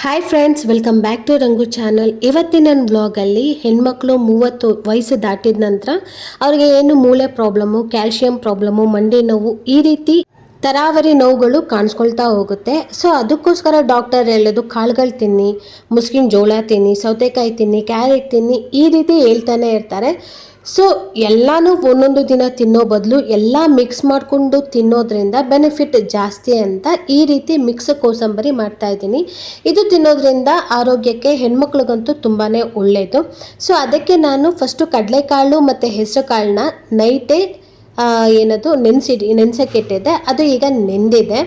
Hi friends welcome back to Rangu channel ಇವತ್ತಿನ ನನ್ನ ಬ್ಲಾಗಲ್ಲಿ ಹೆಣ್ಮಕ್ಳು ಮೂವತ್ತು ವಯಸ್ಸು ದಾಟಿದ ನಂತರ ಅವ್ರಿಗೆ ಏನು ಮೂಳೆ ಪ್ರಾಬ್ಲಮ್ಮು ಕ್ಯಾಲ್ಶಿಯಂ ಪ್ರಾಬ್ಲಮ್ಮು ಮಂಡಿ ನೋವು ಈ ರೀತಿ ತರಾವರಿ ನೋವುಗಳು ಕಾಣಿಸ್ಕೊಳ್ತಾ ಹೋಗುತ್ತೆ. ಸೊ, ಅದಕ್ಕೋಸ್ಕರ ಡಾಕ್ಟರ್ ಹೇಳೋದು, ಕಾಳುಗಳು ತಿನ್ನಿ, ಮುಸ್ಕಿನ ಜೋಳ ತಿನ್ನಿ, ಸೌತೆಕಾಯಿ ತಿನ್ನಿ, ಕ್ಯಾರೆಟ್ ತಿನ್ನಿ, ಈ ರೀತಿ ಹೇಳ್ತಾನೆ ಇರ್ತಾರೆ. ಸೊ, ಎಲ್ಲಾನು ಒಂದೊಂದು ದಿನ ತಿನ್ನೋ ಬದಲು ಎಲ್ಲ ಮಿಕ್ಸ್ ಮಾಡಿಕೊಂಡು ತಿನ್ನೋದ್ರಿಂದ ಬೆನಿಫಿಟ್ ಜಾಸ್ತಿ ಅಂತ ಈ ರೀತಿ ಮಿಕ್ಸ್ ಕೋಸಂಬರಿ ಮಾಡ್ತಾ ಇದ್ದೀನಿ. ಇದು ತಿನ್ನೋದ್ರಿಂದ ಆರೋಗ್ಯಕ್ಕೆ ಹೆಣ್ಮಕ್ಳಿಗಂತೂ ತುಂಬಾ ಒಳ್ಳೆಯದು ಸೊ, ಅದಕ್ಕೆ ನಾನು ಫಸ್ಟು ಕಡಲೆಕಾಳು ಮತ್ತು ಹೆಸರುಕಾಳನ್ನ ನೈಟೇ ಏನದು ನೆನೆಸಿಡಿ ಇಟ್ಟಿದ್ದೆ ಅದು ಈಗ ನೆಂದಿದೆ.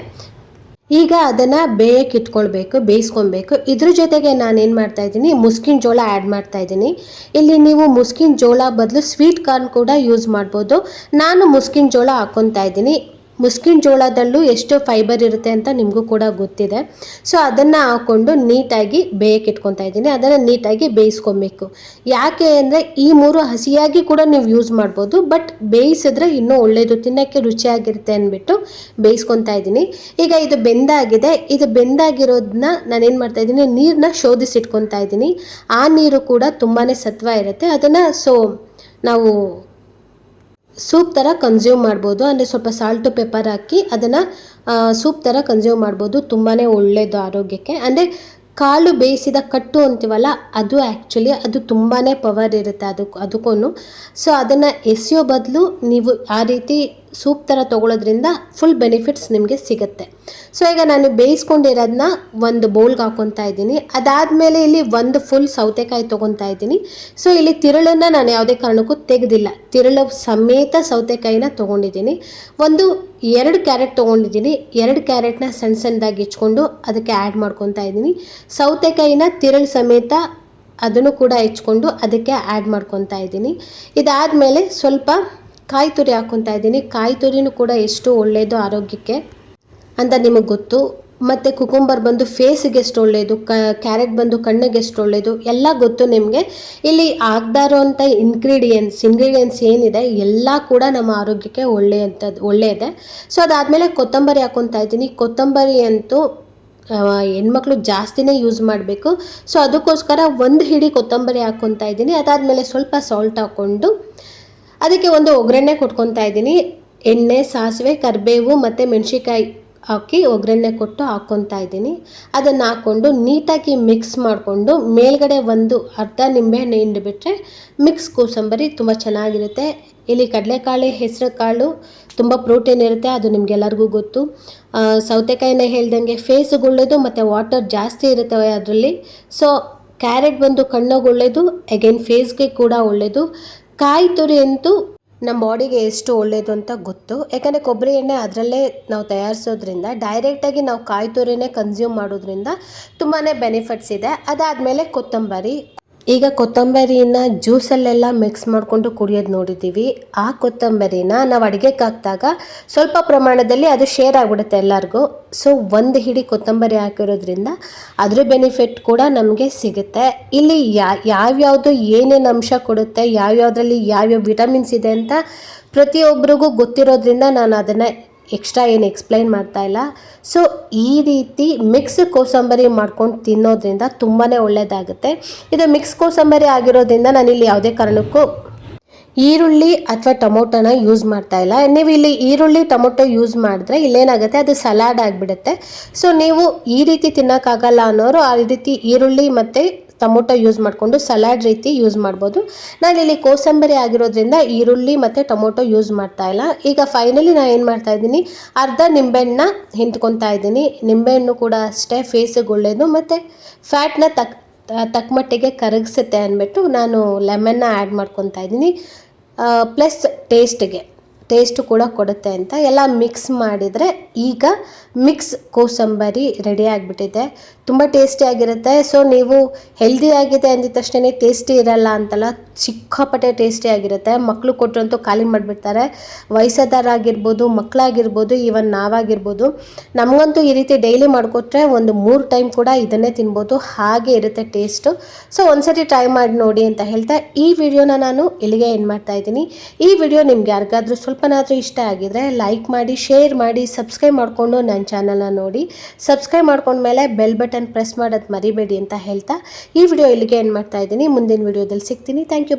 ಈಗ ಅದನ್ನು ಬೇಯಕ್ಕೆ ಇಟ್ಕೊಳ್ಬೇಕು ಬೇಯಿಸ್ಕೊಬೇಕು ಇದ್ರ ಜೊತೆಗೆ ನಾನು ಏನು ಮಾಡ್ತಾ ಇದ್ದೀನಿ, ಮುಸ್ಕಿನ ಜೋಳ ಆ್ಯಡ್ ಮಾಡ್ತಾ ಇದ್ದೀನಿ. ಇಲ್ಲಿ ನೀವು ಮುಸ್ಕಿನ ಜೋಳ ಬದಲು ಸ್ವೀಟ್ ಕಾರ್ನ್ ಕೂಡ ಯೂಸ್ ಮಾಡ್ಬೋದು. ನಾನು ಮುಸ್ಕಿನ ಜೋಳ ಹಾಕ್ಕೊತಾ ಇದ್ದೀನಿ. ಮುಸ್ಕಿನ ಜೋಳದಲ್ಲೂ ಎಷ್ಟು ಫೈಬರ್ ಇರುತ್ತೆ ಅಂತ ನಿಮಗೂ ಕೂಡ ಗೊತ್ತಿದೆ. ಸೊ ಅದನ್ನು ಹಾಕ್ಕೊಂಡು ನೀಟಾಗಿ ಬೇಯಕ್ಕೆ ಇಟ್ಕೊತಾ ಇದ್ದೀನಿ. ಅದನ್ನು ನೀಟಾಗಿ ಬೇಯಿಸ್ಕೊಬೇಕು. ಯಾಕೆ ಅಂದರೆ ಈ ಮೂರು ಹಸಿಯಾಗಿ ಕೂಡ ನೀವು ಯೂಸ್ ಮಾಡ್ಬೋದು ಬಟ್ ಬೇಯಿಸಿದ್ರೆ ಇನ್ನೂ ಒಳ್ಳೆಯದು ತಿನ್ನೋಕ್ಕೆ ರುಚಿಯಾಗಿರುತ್ತೆ ಅಂದ್ಬಿಟ್ಟು ಬೇಯಿಸ್ಕೊತಾ ಇದ್ದೀನಿ. ಈಗ ಇದು ಬೆಂದಾಗಿದೆ. ಇದು ಬೆಂದಾಗಿರೋದನ್ನ ನಾನೇನು ಮಾಡ್ತಾ ಇದ್ದೀನಿ ನೀರನ್ನ ಶೋಧಿಸಿಟ್ಕೊತಾ ಇದ್ದೀನಿ. ಆ ನೀರು ಕೂಡ ತುಂಬಾ ಸತ್ವ ಇರುತ್ತೆ. ಅದನ್ನು ಸೊ ನಾವು ಸೂಪ್ ಥರ ಕನ್ಸ್ಯೂಮ್ ಮಾಡ್ಬೋದು. ಅಂದರೆ ಸ್ವಲ್ಪ ಸಾಲ್ಟು ಪೆಪ್ಪರ್ ಹಾಕಿ ಅದನ್ನು ಸೂಪ್ ಥರ ಕನ್ಸ್ಯೂಮ್ ಮಾಡ್ಬೋದು. ತುಂಬಾ ಒಳ್ಳೆಯದು ಆರೋಗ್ಯಕ್ಕೆ. ಅಂದರೆ ಕಾಳು ಬೇಯಿಸಿದ ಕಟ್ಟು ಅಂತೀವಲ್ಲ, ಅದು ಆ್ಯಕ್ಚುಲಿ ಅದು ತುಂಬಾ ಪವರ್ ಇರುತ್ತೆ ಅದಕ್ಕೆ ಅದಕ್ಕೂ ಸೊ ಅದನ್ನು ಎಸೆಯೋ ಬದಲು ನೀವು ಆ ರೀತಿ ಸೂಪ್ ಥರ ತೊಗೊಳೋದ್ರಿಂದ ಫುಲ್ ಬೆನಿಫಿಟ್ಸ್ ನಿಮಗೆ ಸಿಗುತ್ತೆ. ಸೊ ಈಗ ನಾನು ಬೇಯಿಸ್ಕೊಂಡಿರೋದನ್ನ ಒಂದು ಬೌಲ್ಗೆ ಹಾಕೊತಾ ಇದ್ದೀನಿ. ಅದಾದಮೇಲೆ ಇಲ್ಲಿ ಒಂದು ಫುಲ್ ಸೌತೆಕಾಯಿ ತೊಗೊತಾ ಇದ್ದೀನಿ. ಸೊ ಇಲ್ಲಿ ತಿರುಳನ್ನು ನಾನು ಯಾವುದೇ ಕಾರಣಕ್ಕೂ ತೆಗೆದಿಲ್ಲ. ತಿರುಳು ಸಮೇತ ಸೌತೆಕಾಯಿನ ತೊಗೊಂಡಿದ್ದೀನಿ. ಒಂದು ಎರಡು ಕ್ಯಾರೆಟ್ ತೊಗೊಂಡಿದ್ದೀನಿ. ಎರಡು ಕ್ಯಾರೆಟ್ನ ಸಣ್ಣ ಸಣ್ಣದಾಗಿ ಹೆಚ್ಕೊಂಡು ಅದಕ್ಕೆ ಆ್ಯಡ್ ಮಾಡ್ಕೊತಾ ಇದ್ದೀನಿ. ಸೌತೆಕಾಯಿನ ತಿರುಳು ಸಮೇತ ಅದನ್ನು ಕೂಡ ಹೆಚ್ಕೊಂಡು ಅದಕ್ಕೆ ಆ್ಯಡ್ ಮಾಡ್ಕೊತಾ ಇದ್ದೀನಿ. ಇದಾದಮೇಲೆ ಸ್ವಲ್ಪ ಕಾಯಿ ತುರಿ ಹಾಕ್ಕೊತಾ ಇದ್ದೀನಿ. ಕಾಯಿ ತುರಿನೂ ಕೂಡ ಎಷ್ಟು ಒಳ್ಳೆಯದು ಆರೋಗ್ಯಕ್ಕೆ ಅಂತ ನಿಮಗೆ ಗೊತ್ತು. ಮತ್ತು ಕುಕುಂಬರ್ ಬಂದು ಫೇಸಿಗೆ ಎಷ್ಟು ಒಳ್ಳೆಯದು ಕ್ಯಾರೆಟ್ ಬಂದು ಕಣ್ಣಿಗೆ ಎಷ್ಟು ಒಳ್ಳೆಯದು ಎಲ್ಲ ಗೊತ್ತು ನಿಮಗೆ. ಇಲ್ಲಿ ಆಗದೇ ಇರೋವಂಥ ಇನ್ಗ್ರೀಡಿಯೆಂಟ್ಸ್ ಇಂಗ್ರೀಡಿಯೆಂಟ್ಸ್ ಏನಿದೆ, ಎಲ್ಲ ಕೂಡ ನಮ್ಮ ಆರೋಗ್ಯಕ್ಕೆ ಒಳ್ಳೆಯಂಥದ್ದು ಒಳ್ಳೆಯದೆ. ಸೊ ಅದಾದಮೇಲೆ ಕೊತ್ತಂಬರಿ ಹಾಕ್ಕೊತಾ ಇದ್ದೀನಿ. ಕೊತ್ತಂಬರಿ ಅಂತೂ ಹೆಣ್ಮಕ್ಳು ಜಾಸ್ತಿನೇ ಯೂಸ್ ಮಾಡಬೇಕು. ಸೊ ಅದಕ್ಕೋಸ್ಕರ ಒಂದು ಹಿಡಿ ಕೊತ್ತಂಬರಿ ಹಾಕ್ಕೊತಾ ಇದ್ದೀನಿ. ಅದಾದಮೇಲೆ ಸ್ವಲ್ಪ ಸಾಲ್ಟ್ ಹಾಕ್ಕೊಂಡು ಅದಕ್ಕೆ ಒಂದು ಒಗ್ಗರಣೆ ಕೊಟ್ಕೊತಾ ಇದ್ದೀನಿ. ಎಣ್ಣೆ, ಸಾಸಿವೆ, ಕರಿಬೇವು ಮತ್ತು ಮೆಣಸಿಕಾಯಿ ಹಾಕಿ ಒಗ್ಗರಣೆ ಕೊಟ್ಟು ಹಾಕ್ಕೊತಾ ಇದ್ದೀನಿ. ಅದನ್ನು ಹಾಕ್ಕೊಂಡು ನೀಟಾಗಿ ಮಿಕ್ಸ್ ಮಾಡಿಕೊಂಡು ಮೇಲ್ಗಡೆ ಒಂದು ಅರ್ಧ ನಿಂಬೆಹಣ್ಣು ಹಿಂಡಿಬಿಟ್ರೆ ಮಿಕ್ಸ್ ಕೋಸಂಬರಿ ತುಂಬ ಚೆನ್ನಾಗಿರುತ್ತೆ. ಇಲ್ಲಿ ಕಡಲೆಕಾಳು ಹೆಸರು ಕಾಳು ತುಂಬ ಪ್ರೋಟೀನ್ ಇರುತ್ತೆ, ಅದು ನಿಮಗೆಲ್ಲರಿಗೂ ಗೊತ್ತು. ಸೌತೆಕಾಯಿನ ಹೇಳ್ದಂಗೆ ಫೇಸ್ಗೆ ಒಳ್ಳೆಯದು ಮತ್ತು ವಾಟರ್ ಜಾಸ್ತಿ ಇರುತ್ತೆ ಅದರಲ್ಲಿ. ಸೊ ಕ್ಯಾರೆಟ್ ಬಂದು ಕಣ್ಣಿಗೆ ಒಳ್ಳೆಯದು ಅಗೇನ್ ಫೇಸ್ಗೆ ಕೂಡ ಒಳ್ಳೆಯದು ಕಾಯಿ ತುರಿ ಅಂತೂ ನಮ್ಮ ಬಾಡಿಗೆ ಎಷ್ಟು ಒಳ್ಳೆಯದು ಅಂತ ಗೊತ್ತು. ಯಾಕಂದರೆ ಕೊಬ್ಬರಿ ಎಣ್ಣೆ ಅದರಲ್ಲೇ ನಾವು ತಯಾರಿಸೋದ್ರಿಂದ ಡೈರೆಕ್ಟಾಗಿ ನಾವು ಕಾಯಿ ತುರಿನೇ ಕನ್ಸ್ಯೂಮ್ ಮಾಡೋದ್ರಿಂದ ತುಂಬಾ ಬೆನಿಫಿಟ್ಸ್ ಇದೆ. ಅದಾದಮೇಲೆ ಕೊತ್ತಂಬರಿ. ಈಗ ಕೊತ್ತಂಬರಿನ ಜ್ಯೂಸಲ್ಲೆಲ್ಲ ಮಿಕ್ಸ್ ಮಾಡಿಕೊಂಡು ಕುಡಿಯೋದು ನೋಡಿದ್ದೀವಿ. ಆ ಕೊತ್ತಂಬರಿನ ನಾವು ಅಡುಗೆಗೆ ಹಾಕಿದಾಗ ಸ್ವಲ್ಪ ಪ್ರಮಾಣದಲ್ಲಿ ಅದು ಶೇರ್ ಆಗಿಬಿಡುತ್ತೆ ಎಲ್ಲರಿಗೂ. ಸೊ ಒಂದು ಹಿಡಿ ಕೊತ್ತಂಬರಿ ಹಾಕಿರೋದ್ರಿಂದ ಅದ್ರ ಬೆನಿಫಿಟ್ ಕೂಡ ನಮಗೆ ಸಿಗುತ್ತೆ. ಇಲ್ಲಿ ಯಾ, ಯಾವ್ಯಾವುದು ಏನೇನು ಅಂಶ ಕೊಡುತ್ತೆ, ಯಾವ್ಯಾವುದ್ರಲ್ಲಿ ಯಾವ್ಯಾವ ವಿಟಮಿನ್ಸ್ ಇದೆ ಅಂತ ಪ್ರತಿಯೊಬ್ಬರಿಗೂ ಗೊತ್ತಿರೋದ್ರಿಂದ ನಾನು ಅದನ್ನು ಎಕ್ಸ್ಟ್ರಾ ಏನು ಎಕ್ಸ್ಪ್ಲೈನ್ ಮಾಡ್ತಾ ಇಲ್ಲ. ಸೊ ಈ ರೀತಿ ಮಿಕ್ಸ್ ಕೋಸಂಬರಿ ಮಾಡ್ಕೊಂಡು ತಿನ್ನೋದ್ರಿಂದ ತುಂಬಾ ಒಳ್ಳೆಯದಾಗುತ್ತೆ ಇದು ಮಿಕ್ಸ್ ಕೋಸಂಬರಿ ಆಗಿರೋದ್ರಿಂದ ನಾನಿಲ್ಲಿ ಯಾವುದೇ ಕಾರಣಕ್ಕೂ ಈರುಳ್ಳಿ ಅಥವಾ ಟೊಮೊಟೊನ ಯೂಸ್ ಮಾಡ್ತಾ ಇಲ್ಲ. ನೀವು ಇಲ್ಲಿ ಈರುಳ್ಳಿ, ಟೊಮೊಟೊ ಯೂಸ್ ಮಾಡಿದ್ರೆ ಇಲ್ಲೇನಾಗುತ್ತೆ, ಅದು ಸಲಾಡ್ ಆಗಿಬಿಡುತ್ತೆ. ಸೊ ನೀವು ಈ ರೀತಿ ತಿನ್ನೋಕ್ಕಾಗಲ್ಲ ಅನ್ನೋರು ಆ ರೀತಿ ಈರುಳ್ಳಿ ಮತ್ತು ಟೊಮೊಟೊ ಯೂಸ್ ಮಾಡಿಕೊಂಡು ಸಲಾಡ್ ರೀತಿ ಯೂಸ್ ಮಾಡ್ಬೋದು. ನಾನಿಲ್ಲಿ ಕೋಸಂಬರಿ ಆಗಿರೋದ್ರಿಂದ ಈರುಳ್ಳಿ ಮತ್ತು ಟೊಮೊಟೊ ಯೂಸ್ ಮಾಡ್ತಾ ಇಲ್ಲ. ಈಗ ಫೈನಲಿ ನಾನು ಏನು ಮಾಡ್ತಾ ಇದ್ದೀನಿ? ಅರ್ಧ ನಿಂಬೆಹಣ್ಣ ಹಿಂದ್ಕೊತಾ ಇದ್ದೀನಿ. ನಿಂಬೆಹಣ್ಣು ಕೂಡ ಅಷ್ಟೇ ಫೇಸಿಗೆ ಒಳ್ಳೆಯದು ಮತ್ತು ಫ್ಯಾಟ್ನ ತಕ್ ತಕ್ಕ ಮಟ್ಟಿಗೆ ಕರಗಿಸುತ್ತೆ ಅಂದ್ಬಿಟ್ಟು ನಾನು ಲೆಮನ್ನ ಆ್ಯಡ್ ಮಾಡ್ಕೊತಾ ಇದ್ದೀನಿ. ಪ್ಲಸ್ ಟೇಸ್ಟ್ಗೆ ಟೇಸ್ಟು ಕೂಡ ಕೊಡುತ್ತೆ ಅಂತ ಎಲ್ಲ ಮಿಕ್ಸ್ ಮಾಡಿದರೆ ಈಗ ಮಿಕ್ಸ್ ಕೋಸಂಬರಿ ರೆಡಿ ಆಗಿಬಿಟ್ಟಿದೆ. ತುಂಬ ಟೇಸ್ಟಿಯಾಗಿರುತ್ತೆ ಸೊ ನೀವು ಹೆಲ್ದಿ ಆಗಿದೆ ಅಂದಿದ ತಕ್ಷಣ ಟೇಸ್ಟಿ ಇರಲ್ಲ ಅಂತಲ್ಲ ಸಿಕ್ಕಾಪಟ್ಟೆ ಟೇಸ್ಟಿ ಆಗಿರುತ್ತೆ. ಮಕ್ಕಳು ಕೊಟ್ಟರಂತೂ ಖಾಲಿ ಮಾಡಿಬಿಡ್ತಾರೆ. ವಯಸ್ಸಾದವರಾಗಿರ್ಬೋದು, ಮಕ್ಕಳಾಗಿರ್ಬೋದು ಈವನ್ ನಾವಾಗಿರ್ಬೋದು, ನಮಗಂತೂ ಈ ರೀತಿ ಡೈಲಿ ಮಾಡಿಕೊಟ್ರೆ ಒಂದು ಮೂರು ಟೈಮ್ ಕೂಡ ಇದನ್ನೇ ತಿನ್ಬೋದು. ಹಾಗೆ ಇರುತ್ತೆ ಟೇಸ್ಟು ಸೊ ಒಂದ್ಸರಿ ಟ್ರೈ ಮಾಡಿ ನೋಡಿ ಅಂತ ಹೇಳ್ತಾ ಈ ವಿಡಿಯೋನ ನಾನು ಇಲ್ಲಿಗೆ ಏನು ಮಾಡ್ತಾ ಇದ್ದೀನಿ. ಈ ವಿಡಿಯೋ ನಿಮ್ಗೆ ಯಾರಿಗಾದ್ರೂ ಸ್ವಲ್ಪ ಸ್ವಲ್ಪನಾದರೂ ಇಷ್ಟ ಆಗಿದ್ರೆ ಲೈಕ್ ಮಾಡಿ ಶೇರ್ ಮಾಡಿ ಸಬ್ಸ್ಕ್ರೈಬ್ ಮಾಡಿಕೊಂಡು ನನ್ನ ಚಾನಲ್ನ ನೋಡಿ. ಸಬ್ಸ್ಕ್ರೈಬ್ ಮಾಡ್ಕೊಂಡ್ಮೇಲೆ ಬೆಲ್ ಬಟನ್ ಪ್ರೆಸ್ ಮಾಡೋದು ಮರಿಬೇಡಿ ಅಂತ ಹೇಳ್ತಾ ಈ ವಿಡಿಯೋ ಇಲ್ಲಿಗೆ ಏನು ಮಾಡ್ತಾ ಇದ್ದೀನಿ. ಮುಂದಿನ ವಿಡಿಯೋದಲ್ಲಿ ಸಿಗ್ತೀನಿ. Thank you